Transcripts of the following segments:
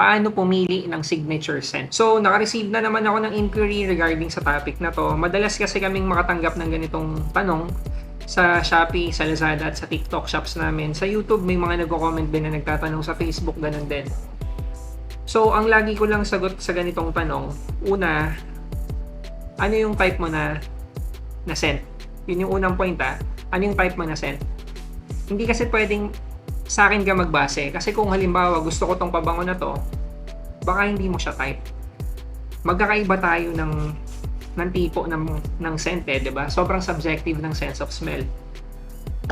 paano pumili ng signature scent. So, naka-receive na naman ako ng inquiry regarding sa topic na to. Madalas kasi kaming makatanggap ng ganitong tanong sa Shopee, sa Lazada at sa TikTok shops namin. Sa YouTube, may mga nagko-comment din na nagtatanong sa Facebook, ganun din. So, ang lagi ko lang sagot sa ganitong tanong, una, ano yung type mo na na scent? Yun yung unang point ah. Ano yung type mo na scent? Hindi kasi pwedeng sa akin ka magbase. Kasi kung halimbawa gusto ko tong pabango na to, baka hindi mo siya type. Magkakaiba tayo ng ng tipo ng, ng scent eh, 'di ba? Sobrang subjective ng sense of smell.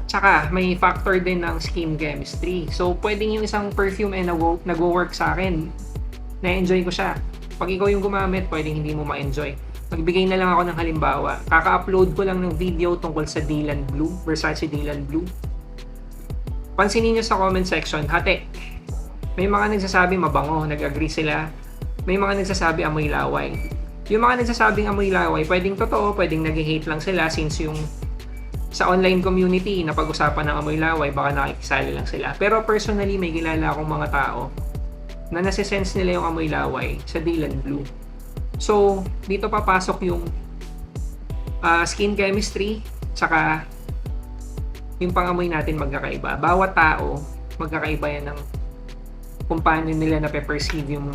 Tsaka, may factor din ng skin chemistry. So, pwedeng yung isang perfume eh nag- nag-work sa akin. Na-enjoy ko siya. Pag ikaw yung gumamit, pwedeng hindi mo ma-enjoy. Magbigay na lang ako ng halimbawa. Kaka-upload ko lang ng video tungkol sa Dylan Blue, Versace Dylan Blue. Pansinin nyo sa comment section, hati. May mga nagsasabi mabango, nag-agree sila. May mga nagsasabi amoy laway. Yung mga nagsasabing amoy laway, pwedeng totoo, pwedeng nag-hate lang sila since yung sa online community na pag-usapan ng amoy laway, baka nakikisali lang sila. Pero personally, may kilala akong mga tao na nasisense nila yung amoy laway sa Dylan Blue. So, dito papasok yung ah, skin chemistry, tsaka yung pangamoy natin magkakaiba. Bawat tao, magkakaiba yan ng kung paano nila na-perceive yung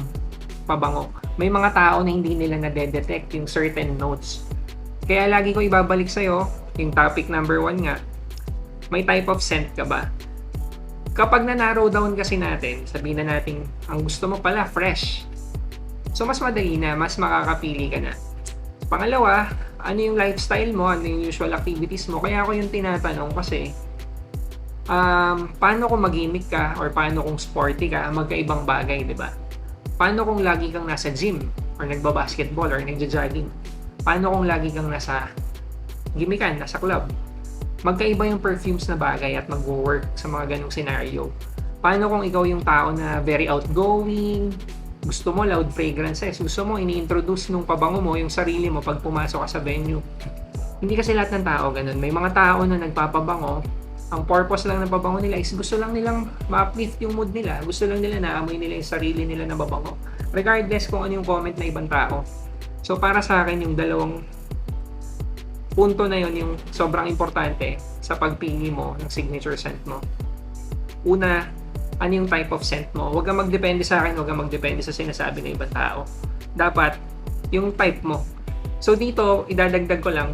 pabango. May mga tao na hindi nila na-detect yung certain notes. Kaya lagi ko ibabalik sa'yo, yung topic number one nga, may type of scent ka ba? Kapag na-narrow down kasi natin, sabihin na natin, ang gusto mo pala, fresh. So, mas madali na, mas makakapili ka na. Pangalawa, ano yung lifestyle mo, ano yung usual activities mo. Kaya ako yung tinatanong kasi, um, paano kung mag-gimmick ka or paano kung sporty ka, magkaibang bagay, di ba? Paano kung lagi kang nasa gym or nagba-basketball or nagja-jogging? Paano kung lagi kang nasa gimmickan, nasa club? Magkaiba yung perfumes na bagay at mag-work sa mga ganong scenario. Paano kung ikaw yung tao na very outgoing, gusto mo loud fragrances, gusto mo ini-introduce nung pabango mo yung sarili mo pag pumasok ka sa venue. Hindi kasi lahat ng tao ganun. May mga tao na nagpapabango, ang purpose lang ng pabango nila is gusto lang nilang ma-uplift yung mood nila. Gusto lang nila na amoy nila yung sarili nila na babango. Regardless kung ano yung comment na ibang tao. So para sa akin yung dalawang punto na yon yung sobrang importante sa pagpili mo ng signature scent mo. Una, ano yung type of scent mo. Huwag kang magdepende sa akin, huwag kang magdepende sa sinasabi ng ibang tao. Dapat, yung type mo. So dito, idadagdag ko lang,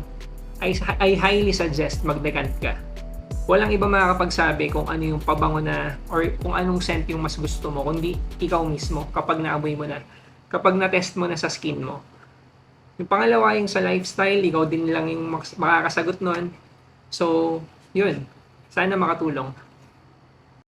I, I highly suggest magdecant ka. Walang iba makakapagsabi kung ano yung pabango na or kung anong scent yung mas gusto mo, kundi ikaw mismo kapag naamoy mo na. Kapag na-test mo na sa skin mo. Yung pangalawa yung sa lifestyle, ikaw din lang yung mak- makakasagot nun. So, yun. Sana makatulong.